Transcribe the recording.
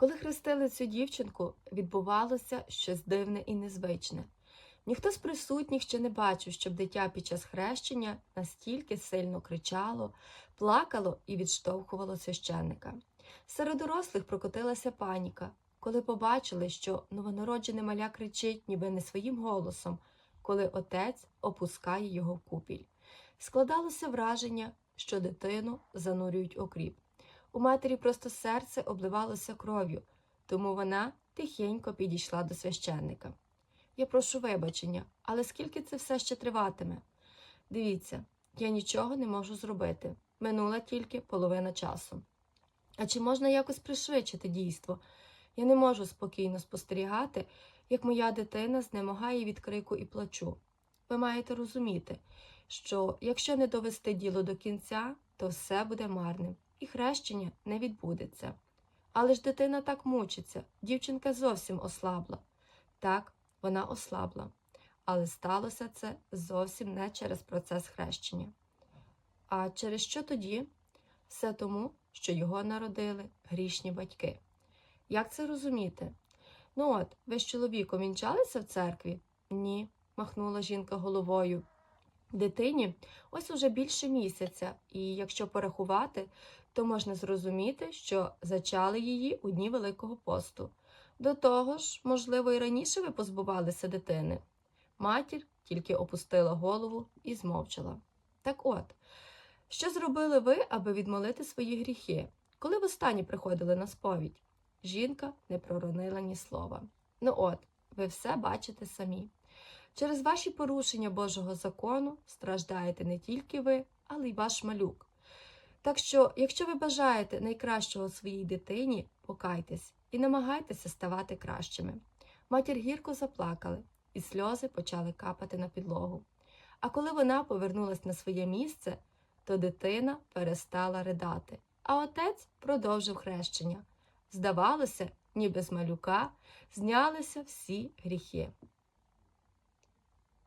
Коли хрестили цю дівчинку, відбувалося щось дивне і незвичне. Ніхто з присутніх ще не бачив, щоб дитя під час хрещення настільки сильно кричало, плакало і відштовхувало священника. Серед дорослих прокотилася паніка, коли побачили, що новонароджене маля кричить ніби не своїм голосом, коли отець опускає його в купіль. Складалося враження, що дитину занурюють окріп. У матері просто серце обливалося кров'ю, тому вона тихенько підійшла до священника. Я прошу вибачення, але скільки це все ще триватиме? Дивіться, я нічого не можу зробити. Минула тільки половина часу. А чи можна якось пришвидшити дійство? Я не можу спокійно спостерігати, як моя дитина знемагає від крику і плачу. Ви маєте розуміти, що якщо не довести діло до кінця, то все буде марним, і хрещення не відбудеться. Але ж дитина так мучиться, дівчинка зовсім ослабла. Так, вона ослабла, але сталося це зовсім не через процес хрещення. А через що тоді? Все тому, що його народили грішні батьки. Як це розуміти? Ну от, ви з чоловіком вінчалися в церкві? Ні, махнула жінка головою. Дитині ось уже більше місяця, і якщо порахувати, то можна зрозуміти, що зачали її у дні Великого посту. До того ж, можливо, і раніше ви позбувалися дитини. Матір тільки опустила голову і змовчала. Так от, що зробили ви, аби відмолити свої гріхи? Коли востаннє приходили на сповідь? Жінка не проронила ні слова. Ну от, ви все бачите самі. Через ваші порушення Божого закону страждаєте не тільки ви, але й ваш малюк. Так що, якщо ви бажаєте найкращого своїй дитині, покайтесь і намагайтеся ставати кращими. Матір гірко заплакали, і сльози почали капати на підлогу. А коли вона повернулась на своє місце, то дитина перестала ридати, а отець продовжив хрещення. Здавалося, ніби з малюка знялися всі гріхи.